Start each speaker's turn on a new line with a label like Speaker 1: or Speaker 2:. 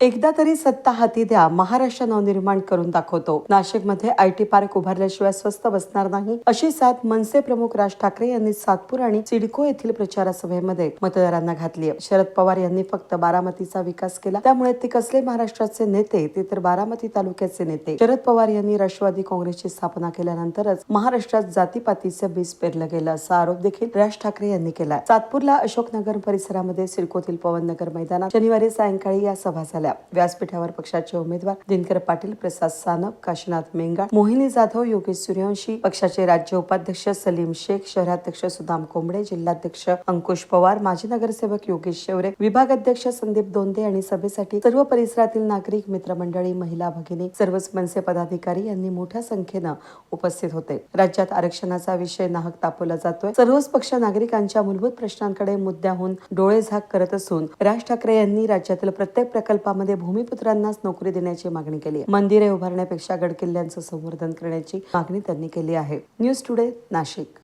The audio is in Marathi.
Speaker 1: एकदा तरी सत्ता हाती द्या. महाराष्ट्र नवनिर्माण करून दाखवतो. नाशिकमध्ये आय टी पार्क उभारल्याशिवाय स्वस्त बसणार नाही अशी साथ मनसे प्रमुख राज ठाकरे यांनी सातपूर आणि सिडको येथील प्रचार सभेमध्ये मतदारांना घातली शरद पवार यांनी फक्त बारामतीचा विकास केला. त्यामुळे ते कसले महाराष्ट्राचे नेते ते तर बारामती तालुक्याचे नेते. शरद पवार यांनी राष्ट्रवादी काँग्रेसची स्थापना केल्यानंतरच महाराष्ट्रात जातीपातीचं बीज पेरलं गेलं असा आरोप देखील राज ठाकरे यांनी केला सातपूरला अशोकनगर परिसरामध्ये सिडकोतील पवननगर मैदानात शनिवारी सायंकाळी या सभा झाल्या. व्यासपीठावर पक्षाचे उमेदवार दिनकर पाटील प्रसाद सानप काशीनाथ मेंगाळ मोहिनी जाधव योगेश सूर्यवंशी पक्षाचे राज्य उपाध्यक्ष सलीम शेख शहराध्यक्ष सुदाम कोंबडे जिल्हाध्यक्ष अंकुश पवार माजी नगरसेवक योगेश शेवरे विभागाध्यक्ष संदीप दोंदे आणि सभेसाठी सर्व परिसरातील नागरिक मित्रमंडळी महिला भगिनी सर्वच मनसे पदाधिकारी यांनी मोठ्या संख्येनं उपस्थित होते. राज्यात आरक्षणाचा विषय नाहक तापवला जातोय. सर्वच पक्ष नागरिकांच्या मूलभूत प्रश्नांकडे मुद्द्याहून डोळे झाक करत असून राज ठाकरे यांनी राज्यातील प्रत्येक प्रकल्पा गावामध्ये भूमिपुत्रांनाच नोकरी देण्याची मागणी केली आहे. मंदिरे उभारण्यापेक्षा गड किल्ल्यांचं संवर्धन करण्याची मागणी त्यांनी केली आहे. News today Nashik.